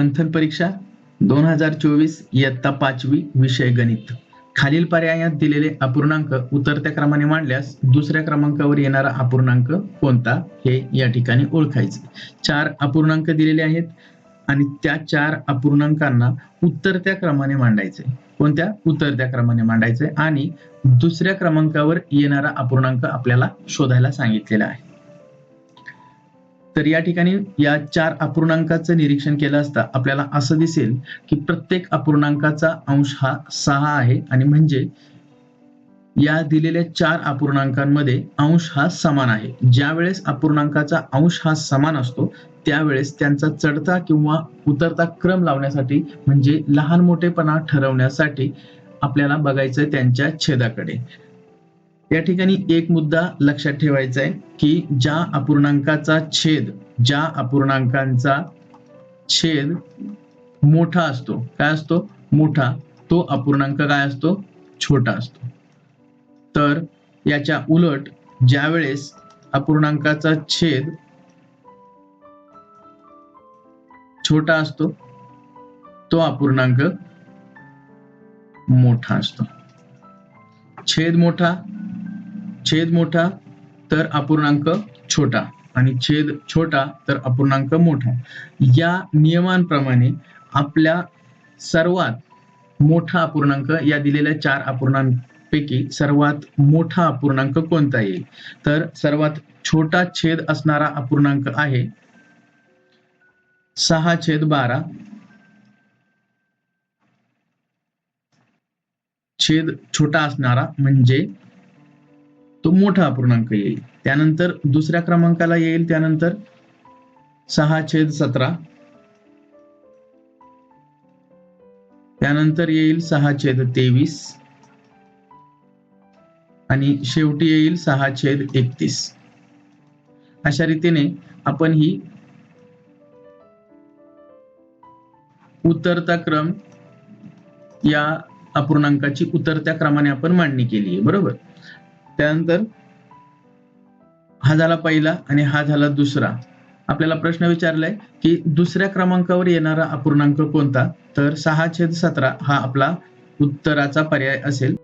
मंथन परीक्षा दोन हजार चोवीस इयत्ता पाचवी विषय गणित. खालील पर्यायात दिलेले अपूर्णांक उतरत्या क्रमाने मांडल्यास दुसऱ्या क्रमांकावर येणारा अपूर्णांक कोणता हे या ठिकाणी ओळखायचे. चार अपूर्णांक दिलेले आहेत आणि त्या चार अपूर्णांकांना उतरत्या क्रमाने मांडायचे. कोणत्या? उतरत्या क्रमाने मांडायचे आणि दुसऱ्या क्रमांकावर येणारा अपूर्णांक आपल्याला शोधायला सांगितलेला आहे. तर या ठिकाणी या चार अपूर्णांकाचं निरीक्षण केलं असता आपल्याला असं दिसेल की प्रत्येक अपूर्णांकाचा अंश हा सहा आहे. आणि म्हणजे या दिलेल्या चार अपूर्णांकांमध्ये अंश हा समान आहे. ज्या वेळेस अपूर्णांकाचा अंश हा समान असतो त्यावेळेस त्यांचा चढता किंवा उतरता क्रम लावण्यासाठी म्हणजे लहान मोठेपणा ठरवण्यासाठी आपल्याला बघायचं त्यांच्या छेदाकडे. या ठिकाणी एक मुद्दा लक्षात ठेवायचा आहे की ज्या अपूर्णांकाचा छेद ज्या अपूर्णांकांचा छेद मोठा असतो. काय असतो? मोठा. तो अपूर्णांक काय असतो? छोटा असतो. तर याच्या उलट ज्या वेळेस अपूर्णांकाचा छेद छोटा असतो तो अपूर्णांक मोठा असतो. छेद मोठा छेद मोठा तर अपूर्णांक छोटा आणि छेद छोटा तर अपूर्णांक मोठा. या नियमांप्रमाणे आपल्या सर्वात मोठा अपूर्णांक या दिलेल्या चार अपूर्णांपैकी सर्वात मोठा अपूर्णांक कोणता येईल? तर सर्वात छोटा छेद असणारा अपूर्णांक आहे सहा छेद बारा छेद छोटा असणारा म्हणजे तो मोठा अपूर्णांक येईल. त्यानंतर दुसऱ्या क्रमांकाला येईल त्यानंतर सहा छेद सतरा. त्यानंतर येईल सहा छेद तेवीस. आणि शेवटी येईल सहा छेद एकतीस. अशा रीतीने आपण ही उतरता क्रम या अपूर्णांकाची उतरत्या क्रमाने आपण मांडणी केली आहे. बरोबर? त्यानंतर हा झाला पहिला आणि हा झाला दुसरा. आपल्याला प्रश्न विचारलाय की दुसऱ्या क्रमांकावर येणारा अपूर्णांक कोणता? तर सहा छेद सतरा हा आपला उत्तराचा पर्याय असेल.